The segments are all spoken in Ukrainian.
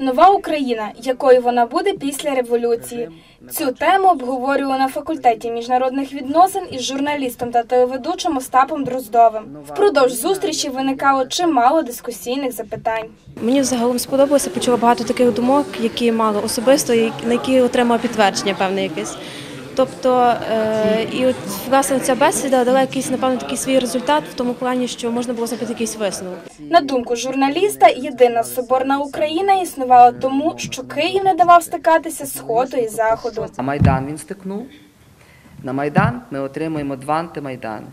Нова Україна, якою вона буде після революції. Цю тему обговорювали на факультеті міжнародних відносин із журналістом та телеведучим Остапом Дроздовим. Впродовж зустрічі виникало чимало дискусійних запитань. Мені загалом сподобалося, почула багато таких думок, які мали особисто, на які отримала підтвердження певне якесь. Тобто, е, і от власне ця бесіда дала якийсь, напевно, такий свій результат в тому плані, що можна було зробити якийсь висновок. На думку журналіста, єдина соборна Україна існувала тому, що Київ не давав стикатися сходу і заходу. На Майдан він стикнув. На Майдан ми отримуємо два антимайдани.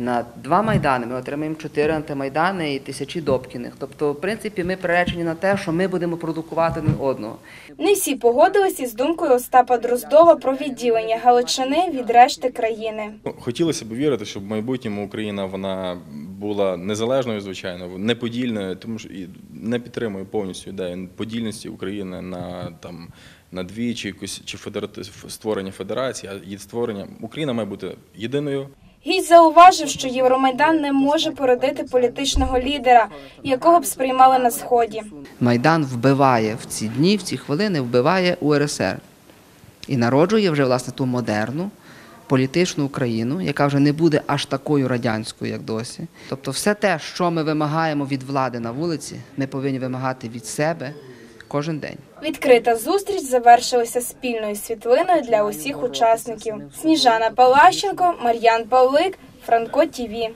На два майдани ми отримаємо чотири антимайдани і тисячі Добкіних. Тобто, в принципі, ми приречені на те, що ми будемо продукувати один одного. Не всі погодились із думкою Остапа Дроздова про відділення Галичини від решти країни. Ну, Хотілося б вірити, щоб в майбутньому Україна вона була незалежною, звичайно, неподільною, тому що і не підтримую повністю ідею подільності України на там на дві чи якусь чи федерати... створення федерації, а її створення Україна має бути єдиною. Гість зауважив, що Євромайдан не може породити політичного лідера, якого б сприймали на сході. Майдан вбиває в ці дні, в ці хвилини, вбиває УРСР і народжує вже власне ту модерну політичну Україну, яка вже не буде аж такою радянською, як досі. Тобто, все те, що ми вимагаємо від влади на вулиці, ми повинні вимагати від себе кожен день. Відкрита зустріч завершилася спільною світлиною для усіх учасників. Сніжана Палащенко, Мар'ян Павлик, Франко Тіві.